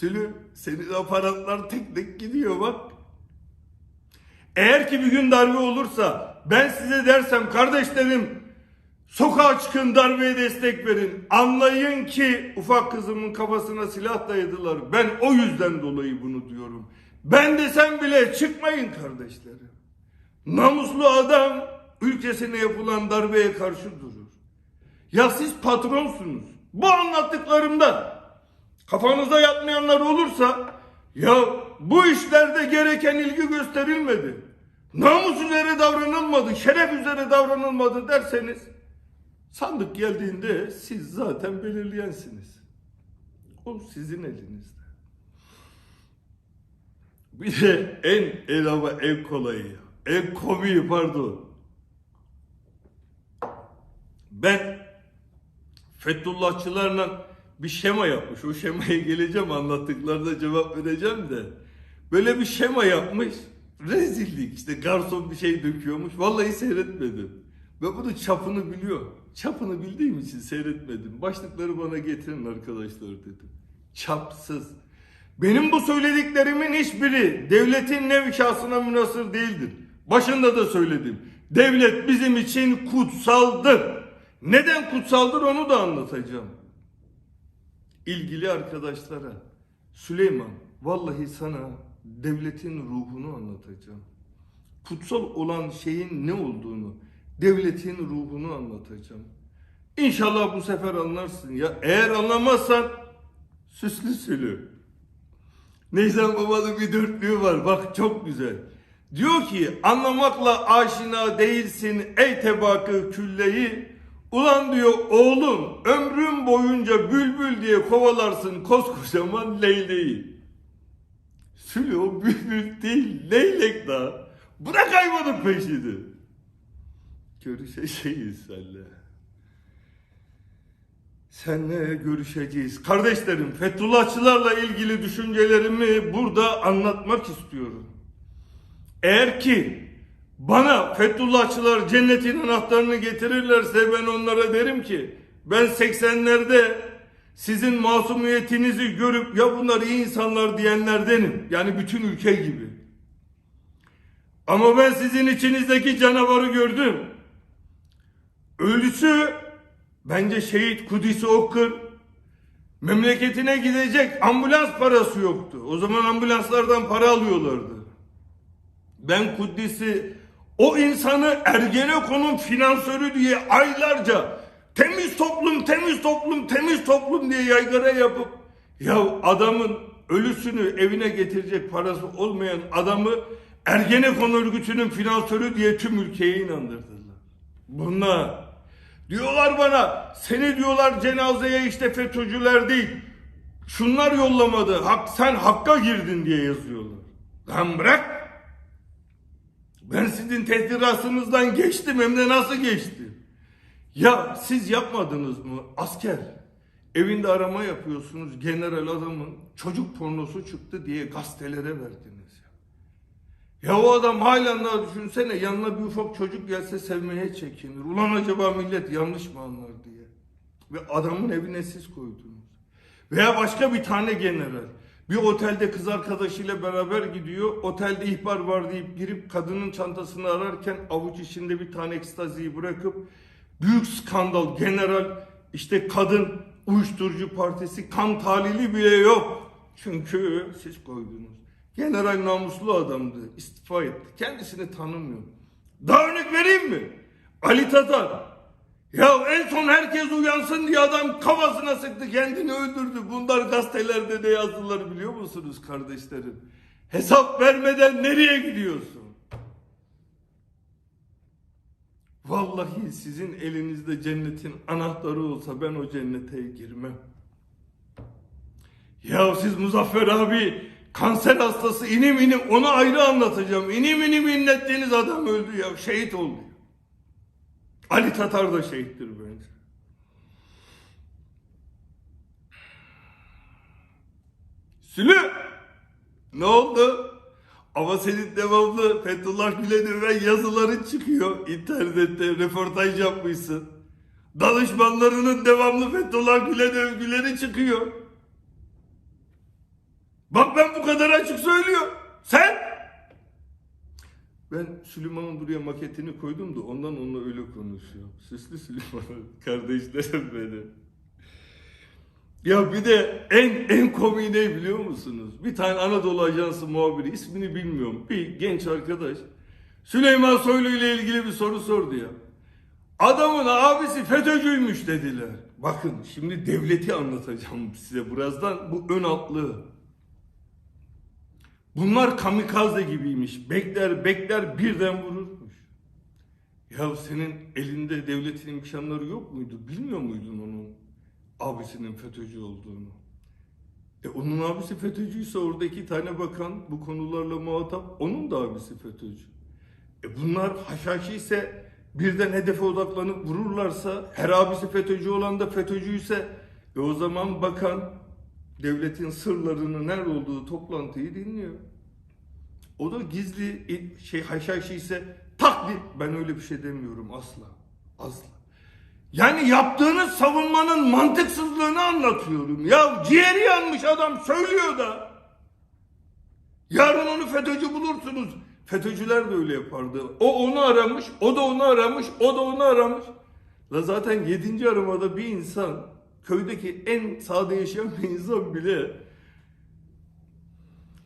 Sülü senin aparatlar tek tek gidiyor bak. Eğer ki bir gün darbe olursa ben size dersem kardeşlerim sokağa çıkın darbeye destek verin. Anlayın ki ufak kızımın kafasına silah dayadılar. Ben o yüzden dolayı bunu diyorum. Ben desem bile çıkmayın kardeşlerim. Namuslu adam ülkesine yapılan darbeye karşı durur. Ya siz patronsunuz. Bu anlattıklarımdan kafanıza yatmayanlar olursa ya bu işlerde gereken ilgi gösterilmedi. Namus üzere davranılmadı, şeref üzere davranılmadı derseniz sandık geldiğinde siz zaten belirleyensiniz. O sizin elinizde. Bir de en el ama en kolayı, en komiği pardon. Ben Fethullahçılarla bir şema yapmış. O şemaya geleceğim anlattıklarına cevap vereceğim de. Böyle bir şema yapmış. Rezillik işte garson bir şey döküyormuş. Vallahi seyretmedim. Ve bunu çapını biliyor. Çapını bildiğim için seyretmedim. Başlıkları bana getirin arkadaşlar dedim. Çapsız. Benim bu söylediklerimin hiçbiri devletin nevşasına münasır değildir. Başında da söyledim. Devlet bizim için kutsaldır. Neden kutsaldır onu da anlatacağım. İlgili arkadaşlara Süleyman vallahi sana devletin ruhunu anlatacağım. Kutsal olan şeyin ne olduğunu, devletin ruhunu anlatacağım. İnşallah bu sefer anlarsın ya. Eğer anlamazsan süslü sülü. Neyzen babanın bir dörtlüğü var. Bak çok güzel. Diyor ki anlamakla aşina değilsin ey tebakı külleyi. Ulan diyor oğlum ömrün boyunca bülbül diye kovalarsın koskocaman leyleği. Sülü o bülbül değil leylek daha. Bırak hayvanın peşini. Görüşeceğiz seninle. Seninle görüşeceğiz. Kardeşlerim Fethullahçılarla ilgili düşüncelerimi burada anlatmak istiyorum. Eğer ki bana Fethullahçılar cennetin anahtarını getirirlerse ben onlara derim ki ben 80'lerde sizin masumiyetinizi görüp ya bunlar iyi insanlar diyenlerdenim. Yani bütün ülke gibi. Ama ben sizin içinizdeki canavarı gördüm. Ölüsü bence şehit Kudüs'ü okur. Memleketine gidecek ambulans parası yoktu. O zaman ambulanslardan para alıyorlardı. Ben Kudüs'ü o insanı Ergenekon'un finansörü diye aylarca temiz toplum, temiz toplum, temiz toplum diye yaygara yapıp ya adamın ölüsünü evine getirecek parası olmayan adamı Ergenekon örgütünün finansörü diye tüm ülkeye inandırdılar. Bunlar diyorlar bana seni diyorlar cenazeye işte FETÖ'cüler değil şunlar yollamadı hak, sen hakka girdin diye yazıyorlar. Lan bırak ben sizin tehdirasınızdan geçtim hem de nasıl geçtim? Ya siz yapmadınız mı asker? Evinde arama yapıyorsunuz general adamın çocuk pornosu çıktı diye gazetelere verdiniz ya. O adam halen daha düşünsene yanına bir ufak çocuk gelse sevmeye çekinir. Ulan acaba millet yanlış mı anlar diye. Ve adamın evine siz koydunuz. Veya başka bir tane general. Bir otelde kız arkadaşıyla beraber gidiyor. Otelde ihbar var deyip girip kadının çantasını ararken avuç içinde bir tane ekstaziyi bırakıp büyük skandal general işte kadın uyuşturucu partisi kan talili bile yok. Çünkü siz koydunuz. General namuslu adamdı. istifa etti. Kendisini tanımıyor. Daha örnek vereyim mi? Ali Tatar. Ya en son herkes uyansın diye adam kafasına sıktı kendini öldürdü. Bunlar gazetelerde ne yazdılar biliyor musunuz kardeşlerim? Hesap vermeden nereye gidiyorsun? Vallahi sizin elinizde cennetin anahtarı olsa ben o cennete girmem. Ya siz Muzaffer abi kanser hastası inim inim onu ayrı anlatacağım. İnim inim inlettiğiniz adam öldü ya şehit oldu. Ali Tatar da şehittir bence. Sülü! Ne oldu? Ama senin devamlı Fethullah Gülen'e ve yazıların çıkıyor. İnternette röportaj yapmışsın. Danışmanlarının devamlı Fethullah Gülen övgüleri çıkıyor. Bak ben bu kadar açık söylüyorum. Sen? Ben Süleyman'ın buraya maketini koydum da ondan onunla öyle konuşuyor. Süslü Süleyman kardeşlerim benim. Ya bir de en en komiği ne biliyor musunuz? Bir tane Anadolu Ajansı muhabiri ismini bilmiyorum. Bir genç arkadaş Süleyman Soylu ile ilgili bir soru sordu ya. Adamın abisi FETÖ'cüymüş dediler. Bakın şimdi devleti anlatacağım size birazdan. Bu ön altlı. Bunlar kamikaze gibiymiş. Bekler bekler birden vururmuş. Ya senin elinde devletin imkanları yok muydu? Bilmiyor muydun onun abisinin FETÖ'cü olduğunu? E onun abisi FETÖ'cüyse orada iki tane bakan bu konularla muhatap. Onun da abisi FETÖ'cü. E bunlar haşhaşi ise birden hedefe odaklanıp vururlarsa her abisi FETÖ'cü olan da FETÖ'cüyse e o zaman bakan devletin sırlarının nerede olduğu toplantıyı dinliyor. O da gizli şey haşhaşi ise taklit. Ben öyle bir şey demiyorum asla. Asla. Yani yaptığınız savunmanın mantıksızlığını anlatıyorum. Ya ciğeri yanmış adam söylüyor da. Yarın onu FETÖ'cü bulursunuz. FETÖ'cüler de öyle yapardı. O onu aramış, o da onu aramış, o da onu aramış. La zaten yedinci aramada bir insan, köydeki en sade yaşayan bir insan bile